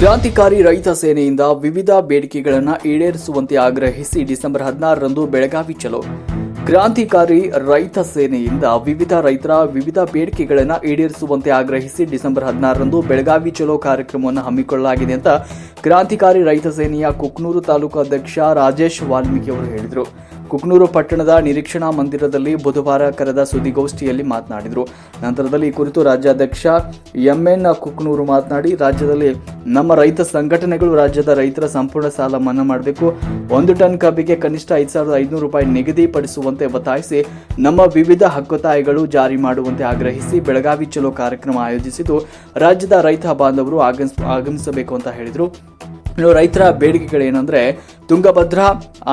ಕ್ರಾಂತಿಕಾರಿ ರೈತ ಸೇನೆಯಿಂದ ವಿವಿಧ ಬೇಡಿಕೆಗಳನ್ನು ಈಡೇರಿಸುವಂತೆ ಆಗ್ರಹಿಸಿ ಡಿಸೆಂಬರ್ ಹದಿನಾರರಂದು ಬೆಳಗಾವಿ ಚಲೋ. ಕ್ರಾಂತಿಕಾರಿ ರೈತ ಸೇನೆಯಿಂದ ವಿವಿಧ ರೈತರ ವಿವಿಧ ಬೇಡಿಕೆಗಳನ್ನು ಈಡೇರಿಸುವಂತೆ ಆಗ್ರಹಿಸಿ ಡಿಸೆಂಬರ್ ಹದಿನಾರರಂದು ಬೆಳಗಾವಿ ಚಲೋ ಕಾರ್ಯಕ್ರಮವನ್ನು ಹಮ್ಮಿಕೊಳ್ಳಲಾಗಿದೆ ಅಂತ ಕ್ರಾಂತಿಕಾರಿ ರೈತ ಸೇನೆಯ ಕುಕ್ನೂರು ತಾಲೂಕು ಅಧ್ಯಕ್ಷ ರಾಜೇಶ್ ವಾಲ್ಮೀಕಿ ಅವರು ಹೇಳಿದರು. ಕುಕ್ನೂರು ಪಟ್ಟಣದ ನಿರೀಕ್ಷಣಾ ಮಂದಿರದಲ್ಲಿ ಬುಧವಾರ ಕರೆದ ಸುದ್ದಿಗೋಷ್ಠಿಯಲ್ಲಿ ಮಾತನಾಡಿದರು. ನಂತರದಲ್ಲಿ ಈ ಕುರಿತು ರಾಜ್ಯಾಧ್ಯಕ್ಷ ಎಂಎನ್ ಕುಕ್ನೂರು ಮಾತನಾಡಿ, ರಾಜ್ಯದಲ್ಲಿ ನಮ್ಮ ರೈತ ಸಂಘಟನೆಗಳು ರಾಜ್ಯದ ರೈತರ ಸಂಪೂರ್ಣ ಸಾಲ ಮನ್ನಾ ಮಾಡಬೇಕು. ಒಂದು ಟನ್ ಕಬ್ಬಿಗೆ ಕನಿಷ್ಠ ಐದು ಸಾವಿರದ ಐದುನೂರು ರೂಪಾಯಿ ನಿಗದಿಪಡಿಸುವಂತೆ ಒತ್ತಾಯಿಸಿ, ನಮ್ಮ ವಿವಿಧ ಹಕ್ಕೊತ್ತಾಯಗಳು ಜಾರಿ ಮಾಡುವಂತೆ ಆಗ್ರಹಿಸಿ ಬೆಳಗಾವಿ ಚಲೋ ಕಾರ್ಯಕ್ರಮ ಆಯೋಜಿಸಿದ್ದು, ರಾಜ್ಯದ ರೈತ ಬಾಂಧವರು ಆಗಮಿಸ್, ಆಗಮಿಸಬೇಕು ಅಂತ ಹೇಳಿದರು. ರೈತರ ಬೇಡಿಕೆಗಳೇನೆಂದರೆ ತುಂಗಭದ್ರಾ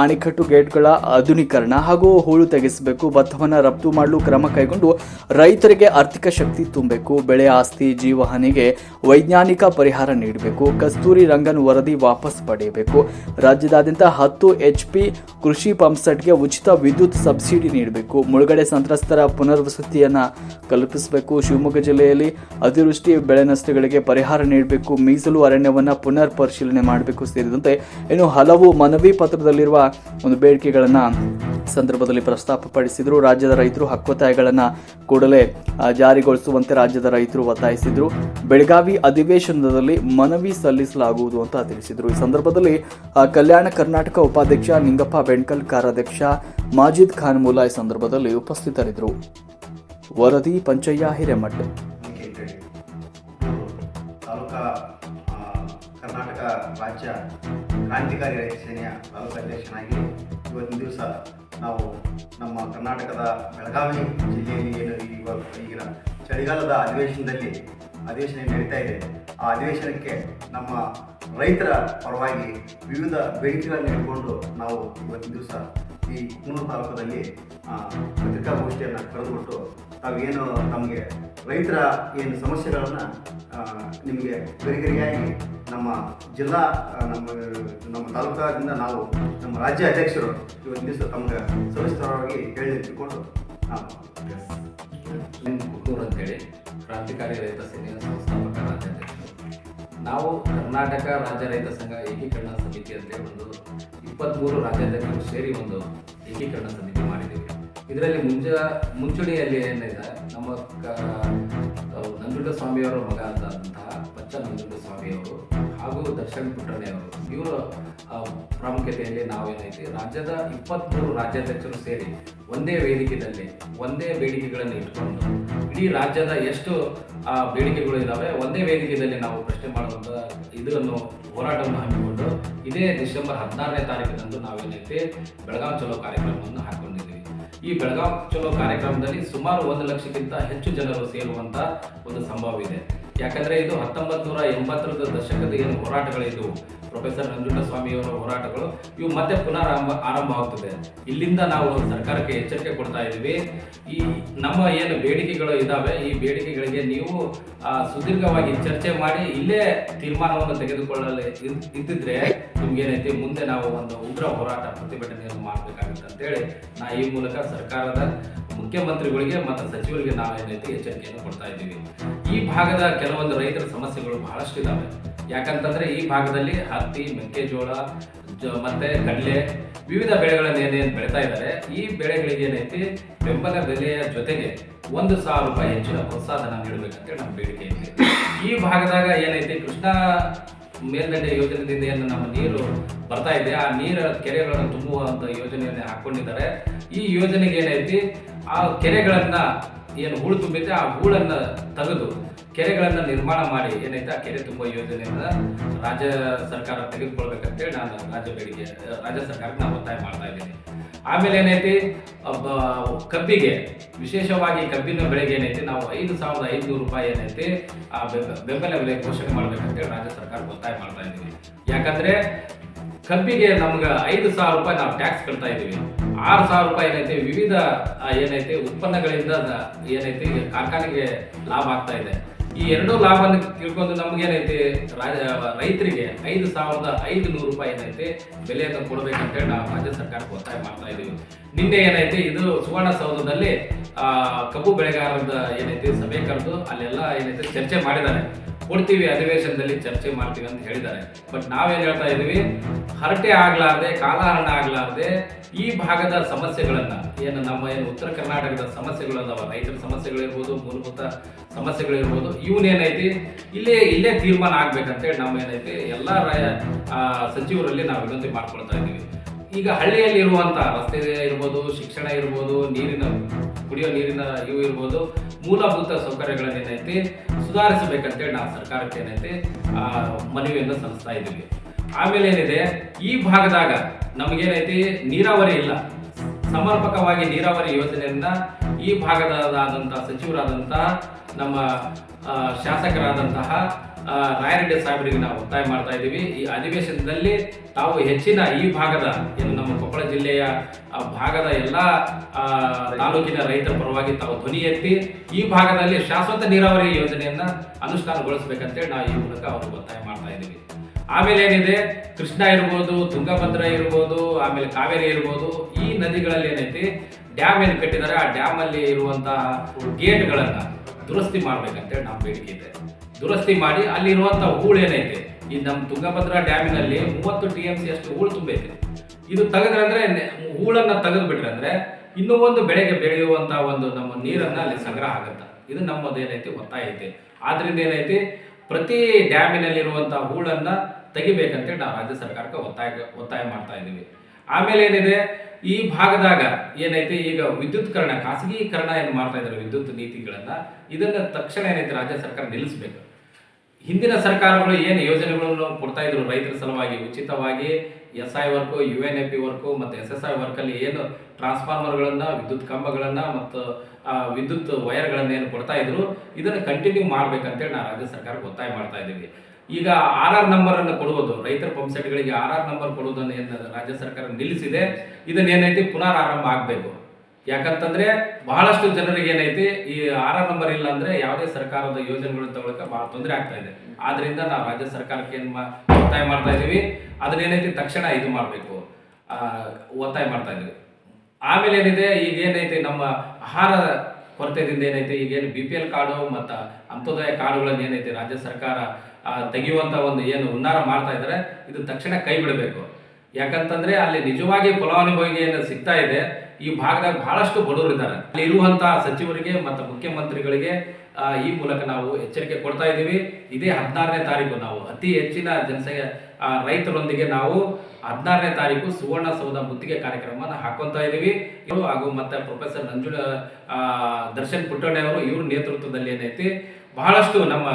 ಅಣೆಕಟ್ಟು ಗೇಟ್ಗಳ ಆಧುನೀಕರಣ ಹಾಗೂ ಹೂಳು ತೆಗೆಸಬೇಕು. ಭತ್ತವನ್ನು ರಫ್ತು ಮಾಡಲು ಕ್ರಮ ಕೈಗೊಂಡು ರೈತರಿಗೆ ಆರ್ಥಿಕ ಶಕ್ತಿ ತುಂಬಬೇಕು. ಬೆಳೆ ಆಸ್ತಿ, ಜೀವಹಾನಿಗೆ ವೈಜ್ಞಾನಿಕ ಪರಿಹಾರ ನೀಡಬೇಕು. ಕಸ್ತೂರಿ ರಂಗನ್ ವರದಿ ವಾಪಸ್ ಪಡೆಯಬೇಕು. ರಾಜ್ಯದಾದ್ಯಂತ ಹತ್ತು ಎಚ್ ಕೃಷಿ ಪಂಪ್ಸೆಟ್ಗೆ ಉಚಿತ ವಿದ್ಯುತ್ ಸಬ್ಸಿಡಿ ನೀಡಬೇಕು. ಮುಳುಗಡೆ ಸಂತ್ರಸ್ತರ ಪುನರ್ವಸತಿಯನ್ನು ಕಲ್ಪಿಸಬೇಕು. ಶಿವಮೊಗ್ಗ ಜಿಲ್ಲೆಯಲ್ಲಿ ಅತಿವೃಷ್ಟಿ, ಬೆಳೆ ನಷ್ಟಗಳಿಗೆ ಪರಿಹಾರ ನೀಡಬೇಕು. ಮೀಸಲು ಅರಣ್ಯವನ್ನು ಪುನರ್ ಪರಿಶೀಲನೆ ಮಾಡಬೇಕು ಸೇರಿದಂತೆ ಇನ್ನು ಹಲವು ಮನವಿ ಪತ್ರದಲ್ಲಿರುವ ಒಂದು ಬೇಡಿಕೆಗಳನ್ನು ಸಂದರ್ಭದಲ್ಲಿ ಪ್ರಸ್ತಾಪಪಡಿಸಿದರು. ರಾಜ್ಯದ ರೈತರು ಹಕ್ಕೊತ್ತಾಯಗಳನ್ನು ಕೂಡಲೇ ಜಾರಿಗೊಳಿಸುವಂತೆ ರಾಜ್ಯದ ರೈತರು ಒತ್ತಾಯಿಸಿದರು. ಬೆಳಗಾವಿ ಅಧಿವೇಶನದಲ್ಲಿ ಮನವಿ ಸಲ್ಲಿಸಲಾಗುವುದು ಅಂತ ತಿಳಿಸಿದರು. ಈ ಸಂದರ್ಭದಲ್ಲಿ ಕಲ್ಯಾಣ ಕರ್ನಾಟಕ ಉಪಾಧ್ಯಕ್ಷ ನಿಂಗಪ್ಪ ಬೆಣ್ಕಲ್ ಕಾರ್ಯಾಧ್ಯಕ್ಷ ಮಾಜಿದ್ ಖಾನ್ ಮುಲ್ಲಾ ಈ ಸಂದರ್ಭದಲ್ಲಿ ಉಪಸ್ಥಿತರಿದ್ದರು. ವರದಿ, ಪಂಚಯ್ಯ, ಹಿರೇಮಠ್. ಕರ್ನಾಟಕ ರಾಜ್ಯ ಕ್ರಾಂತಿಕಾರಿ ರೈತ ಸೇನೆಯ ತಾಲೂಕು ಅಧ್ಯಕ್ಷನಾಗಿ ಇವತ್ತಿನ ದಿವಸ ನಾವು ನಮ್ಮ ಕರ್ನಾಟಕದ ಬೆಳಗಾವಿ ಜಿಲ್ಲೆಯಲ್ಲಿ ಏನು ಇವಾಗ ಈಗಿನ ಚಳಿಗಾಲದ ಅಧಿವೇಶನದಲ್ಲಿ ಅಧಿವೇಶನ ನಡೀತಾ ಇದೆ, ಆ ಅಧಿವೇಶನಕ್ಕೆ ನಮ್ಮ ರೈತರ ಪರವಾಗಿ ವಿವಿಧ ಬೇಡಿಕೆಗಳನ್ನು ಇಟ್ಕೊಂಡು ನಾವು ಇವತ್ತಿನ ದಿವಸ ಈ ಮೂರು ತಾಲೂಕದಲ್ಲಿ ಪತ್ರಿಕಾಗೋಷ್ಠಿಯನ್ನು ಕರೆದುಬಿಟ್ಟು ತಾವೇನು ನಮಗೆ ರೈತರ ಏನು ಸಮಸ್ಯೆಗಳನ್ನು ನಿಮಗೆ ಗರಿಗರಿಯಾಗಿ ನಮ್ಮ ಜಿಲ್ಲಾ ನಮ್ಮ ನಮ್ಮ ತಾಲೂಕಾದಿಂದ ನಾವು ನಮ್ಮ ರಾಜ್ಯ ಅಧ್ಯಕ್ಷರು ಇವತ್ತು ದಿವಸ ತಮಗೆ ಸವಿಸ್ತಾರವಾಗಿ ಹೇಳಿ ತಿಳ್ಕೊಂಡು ನಾವು ಕುಟ್ಟೂರ್ ಅಂತೇಳಿ ಕ್ರಾಂತಿಕಾರಿ ರೈತ ಸೇನೆಯ ಸಂಸ್ಥಾಪಕ ನಾವು ಕರ್ನಾಟಕ ರಾಜ್ಯ ರೈತ ಸಂಘ ಏಕೀಕರಣ ಸಮಿತಿ ಅಂತೇಳಿ ಒಂದು ಇಪ್ಪತ್ತ್ಮೂರು ರಾಜ್ಯಾಧ್ಯಕ್ಷರು ಸೇರಿ ಒಂದು ಏಕೀಕರಣ ಸಮಿತಿ ಮಾಡಿದ್ದೀವಿ. ಇದರಲ್ಲಿ ಮುಂಜ ಮುಂಚೂಣಿಯಲ್ಲಿ ಏನಿದೆ, ನಮ್ಮ ನಂಜುಂಡ ಸ್ವಾಮಿಯವರ ಮಗ ಆದಂತಹ ಪಚ್ಚ ನಂಜುಂಡ ಸ್ವಾಮಿಯವರು ಹಾಗೂ ದರ್ಶನ್ ಪುಟ್ಟಣ್ಣೆಯವರು, ಇವರು ಪ್ರಾಮುಖ್ಯತೆಯಲ್ಲಿ ನಾವೇನೈತಿ, ರಾಜ್ಯದ ಇಪ್ಪತ್ತ್ಮೂರು ರಾಜ್ಯಾಧ್ಯಕ್ಷರು ಸೇರಿ ಒಂದೇ ವೇದಿಕೆಯಲ್ಲಿ ಒಂದೇ ಬೇಡಿಕೆಗಳನ್ನು ಇಟ್ಕೊಂಡು ಇಡೀ ರಾಜ್ಯದ ಎಷ್ಟು ಬೇಡಿಕೆಗಳು ಇದ್ದಾವೆ ಒಂದೇ ವೇದಿಕೆಯಲ್ಲಿ ನಾವು ಪ್ರಶ್ನೆ ಮಾಡುವಂಥ ಇದನ್ನು ಹೋರಾಟವನ್ನು ಹಮ್ಮಿಕೊಂಡು ಇದೇ ಡಿಸೆಂಬರ್ ಹದಿನಾರನೇ ತಾರೀಕಿನಂದು ನಾವೇನೈತಿ, ಬೆಳಗಾವಿ ಚಲೋ ಕಾರ್ಯಕ್ರಮವನ್ನು ಹಾಕೊಂಡಿದ್ದೀವಿ. ಈ ಬೆಳಗಾವಿ ಚಲೋ ಕಾರ್ಯಕ್ರಮದಲ್ಲಿ ಸುಮಾರು ಒಂದು ಲಕ್ಷಕ್ಕಿಂತ ಹೆಚ್ಚು ಜನರು ಸೇರುವಂತ ಒಂದು ಸಂಭವ ಇದೆ ಯಾಕಂದ್ರೆ ಇದು ಹತ್ತೊಂಬತ್ತು ನೂರ ಎಂಬತ್ತರ ದಶಕದ ಏನು ಹೋರಾಟಗಳಿದ್ದವು ಪ್ರೊಫೆಸರ್ ನಂಜುಂಡ ಸ್ವಾಮಿಯವರ ಹೋರಾಟಗಳು, ಇವು ಮತ್ತೆ ಪುನರಾರಂಭ ಆರಂಭ ಆಗ್ತದೆ. ಇಲ್ಲಿಂದ ನಾವು ಸರ್ಕಾರಕ್ಕೆ ಎಚ್ಚರಿಕೆ ಕೊಡ್ತಾ ಇದ್ದೀವಿ. ಈ ನಮ್ಮ ಏನು ಬೇಡಿಕೆಗಳು ಇದಾವೆ, ಈ ಬೇಡಿಕೆಗಳಿಗೆ ನೀವು ಸುದೀರ್ಘವಾಗಿ ಚರ್ಚೆ ಮಾಡಿ ಇಲ್ಲೇ ತೀರ್ಮಾನವನ್ನು ತೆಗೆದುಕೊಳ್ಳಲು ಇದ್ದಿದ್ರೆ ನಿಮ್ಗೇನೈತಿ ಮುಂದೆ ನಾವು ಒಂದು ಉಗ್ರ ಹೋರಾಟ ಪ್ರತಿಭಟನೆಯನ್ನು ಮಾಡಬೇಕಾಗುತ್ತೆ ಅಂತೇಳಿ ನಾ ಈ ಮೂಲಕ ಸರ್ಕಾರದ ಮುಖ್ಯಮಂತ್ರಿಗಳಿಗೆ ಮತ್ತು ಸಚಿವರಿಗೆ ನಾವೇನೈತಿ ಎಚ್ಚರಿಕೆಯನ್ನು ಕೊಡ್ತಾ ಇದ್ದೀವಿ. ಈ ಭಾಗದ ಕೆಲವೊಂದು ರೈತರ ಸಮಸ್ಯೆಗಳು ಬಹಳಷ್ಟು ಇದ್ದಾವೆ ಯಾಕಂತಂದ್ರೆ ಈ ಭಾಗದಲ್ಲಿ ಹತ್ತಿ, ಮೆಕ್ಕೆಜೋಳ, ಜ- ಮತ್ತೆ ಕಡಲೆ ವಿವಿಧ ಬೆಳೆಗಳನ್ನು ಏನೇನು ಬೆಳೀತಾ ಇದ್ದಾರೆ ಈ ಬೆಳೆಗಳಿಗೆ ಏನೈತಿ ಬೆಂಬಲ ಬೆಲೆಯ ಜೊತೆಗೆ ಒಂದು ಸಾವಿರ ರೂಪಾಯಿ ಹೆಚ್ಚಿನ ಪ್ರೋತ್ಸಾಹನ ನೀಡಬೇಕಂತೇಳಿ ನಮ್ಮ ಬೇಡಿಕೆ ಇದೆ. ಈ ಭಾಗದಾಗ ಏನೈತಿ ಕೃಷ್ಣಾ ಮೇಲ್ದಂಡೆ ಯೋಜನೆಯಿಂದ ಏನು ನಮ್ಮ ನೀರು ಬರ್ತಾ ಇದೆ. ಆ ನೀರ ಕೆರೆಗಳನ್ನು ತುಂಬುವಂತ ಯೋಜನೆಯನ್ನು ಹಾಕೊಂಡಿದ್ದಾರೆ. ಈ ಯೋಜನೆಗೆ ಏನೈತಿ ಆ ಕೆರೆಗಳನ್ನ ಏನು ಹೂಳು ತುಂಬಿದೆ, ಆ ಹೂಳನ್ನ ತೆಗೆದು ಕೆರೆಗಳನ್ನ ನಿರ್ಮಾಣ ಮಾಡಿ ಏನೈತೆ, ಆ ಕೆರೆ ತುಂಬ ಯೋಜನೆಯನ್ನು ರಾಜ್ಯ ಸರ್ಕಾರ ತೆಗೆದುಕೊಳ್ಬೇಕಂತೇಳಿ ನಾನು ರಾಜ್ಯ ಬೇಡಿಕೆ ರಾಜ್ಯ ಸರ್ಕಾರಕ್ಕೆ ನಾನು ಒತ್ತಾಯ ಮಾಡ್ತಾ ಇದ್ದೀನಿ. ಆಮೇಲೆ ಏನೈತಿ ಕಬ್ಬಿಗೆ, ವಿಶೇಷವಾಗಿ ಕಬ್ಬಿನ ಬೆಳೆಗೆ ಏನೈತಿ, ನಾವು ಐದು ಸಾವಿರದ ಐದುನೂರು ರೂಪಾಯಿ ಏನೈತಿ, ಆ ಬೆಂಬ- ಬೆಂಬಲ ಬೆಲೆ ಘೋಷಣೆ ಮಾಡ್ಬೇಕಂತೇಳಿ ರಾಜ್ಯ ಸರ್ಕಾರ ಒತ್ತಾಯ ಮಾಡ್ತಾ ಇದ್ದೀವಿ. ಯಾಕಂದ್ರೆ ಕಬ್ಬಿಗೆ ನಮ್ಗೆ ಐದು ಸಾವಿರ ರೂಪಾಯಿ ನಾವು ಟ್ಯಾಕ್ಸ್ ಕಟ್ತಾ ಇದ್ದೀವಿ. ಆರು ಸಾವಿರ ರೂಪಾಯಿ ಏನೈತಿ, ವಿವಿಧ ಏನೈತಿ ಉತ್ಪನ್ನಗಳಿಂದ ಏನೈತಿ, ಕಾರ್ಖಾನೆಗೆ ಲಾಭ ಆಗ್ತಾ ಇದೆ. ಈ ಎರಡೂ ಲಾಭನ ತಿಳ್ಕೊಂಡು ನಮ್ಗೇನೈತಿ ರಾಜ ರೈತರಿಗೆ ಐದು ಸಾವಿರದ ಐದು ನೂರು ರೂಪಾಯಿ ಏನೈತಿ ಬೆಲೆಯನ್ನು ಕೊಡಬೇಕಂತೇಳಿ ನಾವು ರಾಜ್ಯ ಸರ್ಕಾರಕ್ಕೆ ಒತ್ತಾಯ ಮಾಡ್ತಾ ಇದೀವಿ. ನಿನ್ನೆ ಏನೈತಿ ಇದು ಸುವರ್ಣಸೌಧದಲ್ಲಿ ಆ, ಕಬ್ಬು ಬೆಳೆಗಾರರ ಏನೈತಿ ಸಭೆ ಕರೆದು ಅಲ್ಲೆಲ್ಲ ಏನೈತಿ ಚರ್ಚೆ ಮಾಡಿದ್ದಾರೆ. ಕೊಡ್ತೀವಿ ಅಧಿವೇಶನದಲ್ಲಿ ಚರ್ಚೆ ಮಾಡ್ತೀವಿ ಅಂತ ಹೇಳಿದ್ದಾರೆ. ಬಟ್ ನಾವೇನು ಹೇಳ್ತಾ ಇದೀವಿ ಹರಟೆ ಆಗ್ಲಾರ್ದೆ, ಕಾಲಹರಣ ಆಗ್ಲಾರ್ದೆ ಈ ಭಾಗದ ಸಮಸ್ಯೆಗಳನ್ನ, ಏನು ನಮ್ಮ ಏನು ಉತ್ತರ ಕರ್ನಾಟಕದ ಸಮಸ್ಯೆಗಳದಾವ ರೈತರ ಸಮಸ್ಯೆಗಳಿರ್ಬೋದು, ಮೂಲಭೂತ ಸಮಸ್ಯೆಗಳಿರ್ಬೋದು, ಇವನೇನೈತಿ? ಇಲ್ಲೇ ಇಲ್ಲೇ ತೀರ್ಮಾನ ಆಗ್ಬೇಕಂತೇಳಿ ನಮ್ಮ ಏನೈತಿ? ಎಲ್ಲ ಸಚಿವರಲ್ಲಿ ನಾವು ವಿನಂತಿ ಮಾಡ್ಕೊಳ್ತಾ ಇದ್ದೀವಿ. ಈಗ ಹಳ್ಳಿಯಲ್ಲಿ ಇರುವಂತ ರಸ್ತೆ ಇರ್ಬೋದು ಶಿಕ್ಷಣ ಇರ್ಬೋದು ನೀರಿನ ಕುಡಿಯೋ ನೀರಿನ ಇವು ಇರ್ಬೋದು ಮೂಲಭೂತ ಸೌಕರ್ಯಗಳನ್ನ ಏನೈತಿ ಸುಧಾರಿಸಬೇಕಂತೇಳಿ ನಾವು ಸರ್ಕಾರಕ್ಕೆ ಏನೈತಿ ಆ, ಮನವಿಯನ್ನು ಸಲ್ಲಿಸ್ತಾ ಇದ್ದೀವಿ. ಆಮೇಲೆ ಏನಿದೆ ಈ ಭಾಗದಾಗ ನಮಗೇನೈತಿ ನೀರಾವರಿ ಇಲ್ಲ. ಸಮರ್ಪಕವಾಗಿ ನೀರಾವರಿ ಯೋಜನೆಯನ್ನ ಈ ಭಾಗದಾದಂಥ ಸಚಿವರಾದಂತಹ ನಮ್ಮ ಶಾಸಕರಾದಂತಹ ಆ, ರಾಯರೆಡ್ಡಿ ಸಾಹೇಬರಿಗೆ ನಾವು ಒತ್ತಾಯ ಮಾಡ್ತಾ ಇದ್ದೀವಿ. ಈ ಅಧಿವೇಶನದಲ್ಲಿ ತಾವು ಹೆಚ್ಚಿನ ಈ ಭಾಗದ ಏನು ನಮ್ಮ ಕೊಪ್ಪಳ ಜಿಲ್ಲೆಯ ಭಾಗದ ಎಲ್ಲ ತಾಲೂಕಿನ ರೈತರ ಪರವಾಗಿ ತಾವು ಧ್ವನಿ ಎತ್ತಿ ಈ ಭಾಗದಲ್ಲಿ ಶಾಶ್ವತ ನೀರಾವರಿ ಯೋಜನೆಯನ್ನ ಅನುಷ್ಠಾನಗೊಳಿಸಬೇಕಂತೇಳಿ ನಾವು ಈ ಮೂಲಕ ಅವ್ರಿಗೆ ಒತ್ತಾಯ ಮಾಡ್ತಾ ಇದ್ದೀವಿ. ಆಮೇಲೆ ಏನಿದೆ? ಕೃಷ್ಣ ಇರ್ಬೋದು ತುಂಗಭದ್ರ ಇರ್ಬೋದು ಆಮೇಲೆ ಕಾವೇರಿ ಇರ್ಬೋದು ಈ ನದಿಗಳಲ್ಲಿ ಏನೈತಿ? ಡ್ಯಾಮ್ ಏನು ಕಟ್ಟಿದ್ದಾರೆ ಆ ಡ್ಯಾಮ್ ಅಲ್ಲಿ ಇರುವಂತಹ ಗೇಟ್ಗಳನ್ನ ದುರಸ್ತಿ ಮಾಡ್ಬೇಕಂತೇಳಿ ನಮ್ಮ ಬೇಡಿಕೆ ಇದೆ. ದುರಸ್ತಿ ಮಾಡಿ ಅಲ್ಲಿರುವಂಥ ಹೂಳು ಏನೈತೆ? ಈ ನಮ್ಮ ತುಂಗಭದ್ರಾ ಡ್ಯಾಮಿನಲ್ಲಿ ಮೂವತ್ತು ಟಿ ಎಂ ಸಿ ಅಷ್ಟು ಹೂಳು ತುಂಬೈತೆ. ಇದು ತೆಗೆದ್ರೆ ಅಂದ್ರೆ ಹೂಳನ್ನು ತೆಗೆದುಬಿಟ್ರೆ ತೆಗೆದು ಬಿಟ್ರೆ ಅಂದ್ರೆ ಇನ್ನೂ ಒಂದು ಬೆಳೆಗೆ ಬೆಳೆಯುವಂಥ ಒಂದು ನಮ್ಮ ನೀರನ್ನ ಅಲ್ಲಿ ಸಂಗ್ರಹ ಆಗುತ್ತೆ. ಇದು ನಮ್ಮದು ಏನೈತಿ? ಒತ್ತಾಯ ಐತೆ ಆದ್ರಿಂದ ಏನೈತಿ? ಪ್ರತಿ ಡ್ಯಾಮಿನಲ್ಲಿರುವಂಥ ಹೂಳನ್ನು ತೆಗಿಬೇಕಂತೇಳಿ ನಾವು ರಾಜ್ಯ ಸರ್ಕಾರಕ್ಕೆ ಒತ್ತಾಯ ಒತ್ತಾಯ ಮಾಡ್ತಾ ಇದ್ದೀವಿ. ಆಮೇಲೆ ಏನಿದೆ? ಈ ಭಾಗದಾಗ ಏನೈತೆ, ಈಗ ವಿದ್ಯುತ್ಕರಣ, ಖಾಸಗೀಕರಣ ಏನು ಮಾಡ್ತಾ ಇದ್ದಾರೆ ವಿದ್ಯುತ್ ನೀತಿಗಳನ್ನ, ಇದನ್ನ ತಕ್ಷಣ ಏನೈತೆ ರಾಜ್ಯ ಸರ್ಕಾರ ನಿಲ್ಲಿಸಬೇಕು. ಹಿಂದಿನ ಸರ್ಕಾರಗಳು ಏನು ಯೋಜನೆಗಳನ್ನು ಕೊಡ್ತಾ ಇದ್ರು ರೈತರ ಸಲುವಾಗಿ, ಉಚಿತವಾಗಿ, S I work, U N A P work, ಮತ್ತು ಎಸ್ ಎಸ್ ಐ ವರ್ಕಲ್ಲಿ ಏನು ಟ್ರಾನ್ಸ್ಫಾರ್ಮರ್ಗಳನ್ನ, ವಿದ್ಯುತ್ ಕಂಬಗಳನ್ನು, ಮತ್ತು ವಿದ್ಯುತ್ ವೈರ್ಗಳನ್ನು ಏನು ಕೊಡ್ತಾ ಇದ್ರು, ಇದನ್ನು ಕಂಟಿನ್ಯೂ ಮಾಡ್ಬೇಕಂತೇಳಿ ನಾವು ರಾಜ್ಯ ಸರ್ಕಾರಕ್ಕೆ ಒತ್ತಾಯ ಮಾಡ್ತಾ ಇದ್ದೀವಿ. ಈಗ ಆರ್ ಆರ್ ನಂಬರ್ ಅನ್ನು ಕೊಡುವುದು, ರೈತರ ಪಂಪ್ ಸೆಟ್ಗಳಿಗೆ ಆರ್ ಆರ್ ನಂಬರ್ ಕೊಡುವುದನ್ನು ಏನು ರಾಜ್ಯ ಸರ್ಕಾರ ನಿಲ್ಲಿಸಿದೆ. ಇದನ್ನ ಏನೈತಿ ಪುನರಾರಂಭ ಆಗಬೇಕು. ಯಾಕಂತಂದ್ರೆ ಬಹಳಷ್ಟು ಜನರಿಗೆ ಏನೈತಿ, ಈ ಆರ್ ಆರ್ ನಂಬರ್ ಇಲ್ಲ ಅಂದ್ರೆ ಯಾವುದೇ ಸರ್ಕಾರದ ಯೋಜನೆಗಳನ್ನು ತಗೊಳಕ್ಕೆ ಬಹಳ ತೊಂದರೆ ಆಗ್ತಾ ಇದೆ. ಆದ್ರಿಂದ ನಾವು ರಾಜ್ಯ ಸರ್ಕಾರಕ್ಕೆ ಏನ್ ಒತ್ತಾಯ ಮಾಡ್ತಾ ಇದೀವಿ. ಅದನ್ನೇನೈತಿ ತಕ್ಷಣ ಇದು ಮಾಡಬೇಕು. ಒತ್ತಾಯ ಮಾಡ್ತಾ ಇದೀವಿ. ಆಮೇಲೆ ಏನಿದೆ, ಈಗ ಏನೈತಿ ನಮ್ಮ ಆಹಾರ ಕೊರತೆದಿಂದ ಏನೈತಿ ಈಗೇನು ಬಿ ಪಿ ಎಲ್ ಕಾರ್ಡು ಮತ್ತು ಅಂತ್ಯೋದಯ ಕಾರ್ಡುಗಳನ್ನು ಏನೈತೆ ರಾಜ್ಯ ಸರ್ಕಾರ ತೆಗೆಯುವಂಥ ಒಂದು ಏನು ಹುನ್ನಾರ ಮಾಡ್ತಾ ಇದ್ದಾರೆ ಇದು ತಕ್ಷಣ ಕೈ ಬಿಡಬೇಕು. ಯಾಕಂತಂದ್ರೆ ಅಲ್ಲಿ ನಿಜವಾಗಿ ಫಲಾನುಭವಿಗೆ ಏನು ಸಿಗ್ತಾ ಇದೆ, ಈ ಭಾಗದಾಗ ಬಹಳಷ್ಟು ಬಡವರು ಇದ್ದಾರೆ ಅಲ್ಲಿ ಇರುವಂಥ ಸಚಿವರಿಗೆ ಮತ್ತು ಮುಖ್ಯಮಂತ್ರಿಗಳಿಗೆ ಈ ಮೂಲಕ ನಾವು ಎಚ್ಚರಿಕೆ ಕೊಡ್ತಾ ಇದ್ದೀವಿ. ಇದೇ ಹದಿನಾರನೇ ತಾರೀಕು ನಾವು. ಅತಿ ಹೆಚ್ಚಿನ ಜನಸಂಖ್ಯೆ ರೈತರೊಂದಿಗೆ ನಾವು ಹದಿನಾರನೇ ತಾರೀಕು ಸುವರ್ಣಸೌಧ ಮುತ್ತಿಗೆ ಕಾರ್ಯಕ್ರಮವನ್ನು ಹಾಕೊಂತ ಇದ್ದೀವಿ. ಇವರು ಹಾಗೂ ಮತ್ತೆ ಪ್ರೊಫೆಸರ್ ನಂಜುಳ ದರ್ಶನ್ ಪುಟ್ಟಣ್ಣೆ ಅವರು ಇವ್ರ ನೇತೃತ್ವದಲ್ಲಿ ಏನೈತಿ, ಬಹಳಷ್ಟು ನಮ್ಮ